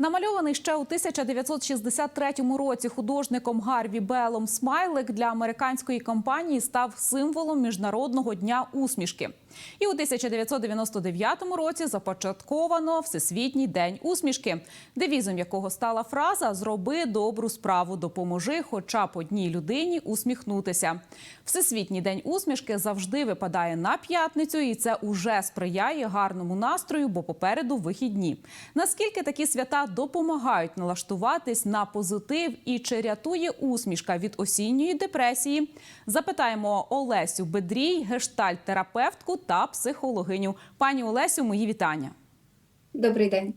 Намальований ще у 1963 році художником Гарві Белом смайлик для американської компанії став символом міжнародного дня усмішки. І у 1999 році започатковано Всесвітній день усмішки, девізом якого стала фраза Зроби добру справу, допоможи хоча б одній людині усміхнутися. Всесвітній день усмішки завжди випадає на п'ятницю, і це уже сприяє гарному настрою, бо попереду вихідні. Наскільки такі свята допомагають налаштуватись на позитив і чи рятує усмішка від осінньої депресії? Запитаємо Олесю Бедрій, гештальт-терапевтку та психологиню. Пані Олесю, мої вітання. Добрий день.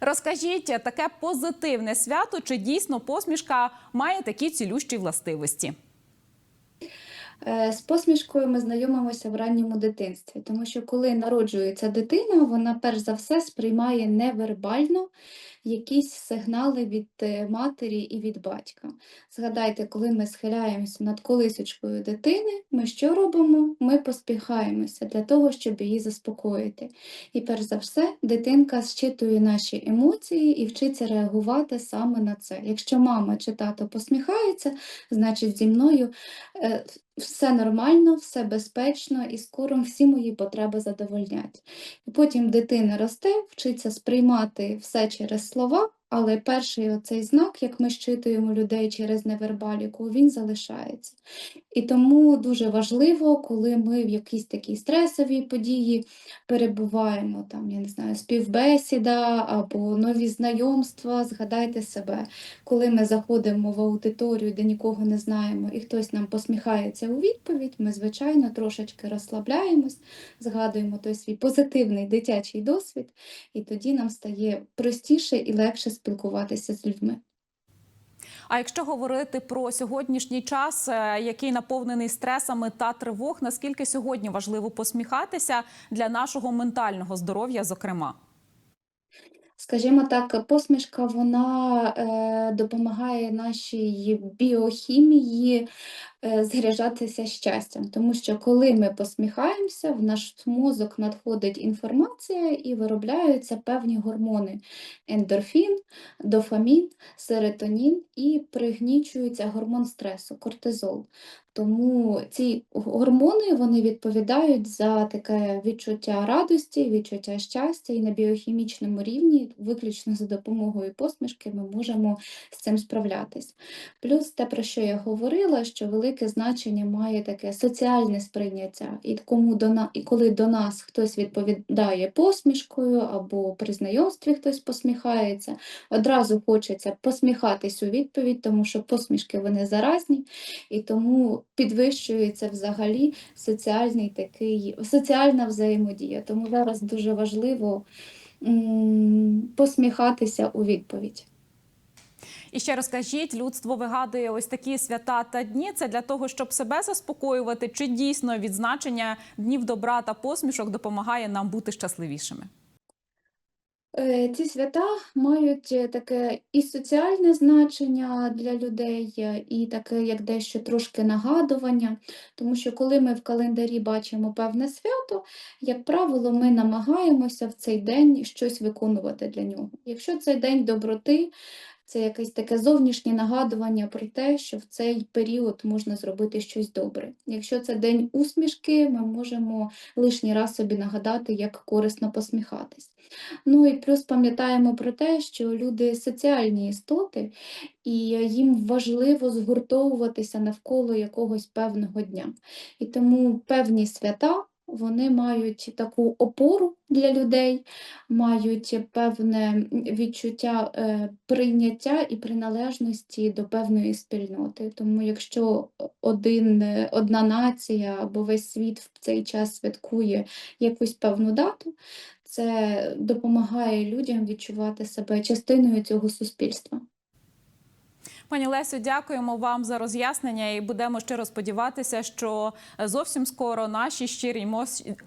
Розкажіть, таке позитивне свято, чи дійсно посмішка має такі цілющі властивості? Е, З посмішкою ми знайомимося в ранньому дитинстві, тому що коли народжується дитина, вона перш за все сприймає невербально якісь сигнали від е, матері і від батька. Згадайте, коли ми схиляємося над колисочкою дитини, ми що робимо? Ми поспіхаємося для того, щоб її заспокоїти. І перш за все, дитинка зчитує наші емоції і вчиться реагувати саме на це. Якщо мама чи тато посміхається, значить зі мною е, все нормально, все безпечно, і скоро всі мої потреби задовольнять. Потім дитина росте, вчиться сприймати все через слова, але перший оцей знак, як ми щитуємо людей через невербаліку, він залишається. І тому дуже важливо, коли ми в якійсь такій стресовій події перебуваємо, там, я не знаю, співбесіда або нові знайомства, згадайте себе, коли ми заходимо в аудиторію, де нікого не знаємо, і хтось нам посміхається у відповідь, ми, звичайно, трошечки розслабляємось, згадуємо той свій позитивний дитячий досвід, і тоді нам стає простіше і легше спілкуватися з людьми. А якщо говорити про сьогоднішній час, е, який наповнений стресами та тривог, наскільки сьогодні важливо посміхатися для нашого ментального здоров'я, зокрема? Скажімо так, посмішка вона е, допомагає нашій біохімії е, заряджатися щастям, тому що коли ми посміхаємося, в наш мозок надходить інформація і виробляються певні гормони: ендорфін, дофамін, серотонін і пригнічується гормон стресу, кортизол. Тому ці гормони вони відповідають за таке відчуття радості, відчуття щастя, і на біохімічному рівні, виключно за допомогою посмішки, ми можемо з цим справлятись. Плюс те, про що я говорила, що велике значення має таке соціальне сприйняття, і кому до на... і коли до нас хтось відповідає посмішкою або при знайомстві хтось посміхається, одразу хочеться посміхатись у відповідь, тому що посмішки вони заразні, і тому підвищується взагалі соціальний такий, соціальна взаємодія. Тому зараз дуже важливо м, посміхатися у відповідь. І ще розкажіть, людство вигадує ось такі свята та дні. Це для того, щоб себе заспокоювати, чи дійсно відзначення днів добра та посмішок допомагає нам бути щасливішими? Е, Ці свята мають е, таке і соціальне значення для людей, е, і таке, як дещо трошки нагадування, тому що коли ми в календарі бачимо певне свято, як правило, ми намагаємося в цей день щось виконувати для нього. Якщо це день доброти, це якесь таке зовнішнє нагадування про те, що в цей період можна зробити щось добре. Якщо це день усмішки, ми можемо лишній раз собі нагадати, як корисно посміхатись. Ну і плюс пам'ятаємо про те, що люди соціальні істоти, і їм важливо згуртовуватися навколо якогось певного дня. І тому певні свята. Вони мають таку опору для людей, мають певне відчуття е, прийняття і приналежності до певної спільноти. Тому якщо один, одна нація або весь світ в цей час святкує якусь певну дату, це допомагає людям відчувати себе частиною цього суспільства. Пані Лесю, дякуємо вам за роз'яснення і будемо щиро сподіватися, що зовсім скоро наші щирі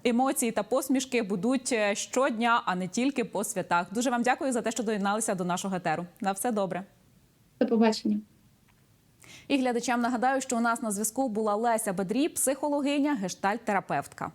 емоції та посмішки будуть е, щодня, а не тільки по святах. Дуже вам дякую за те, що доєдналися до нашого етеру. На все добре. До побачення. І глядачам нагадаю, що у нас на зв'язку була Леся Бедрі, психологиня, гештальт-терапевтка.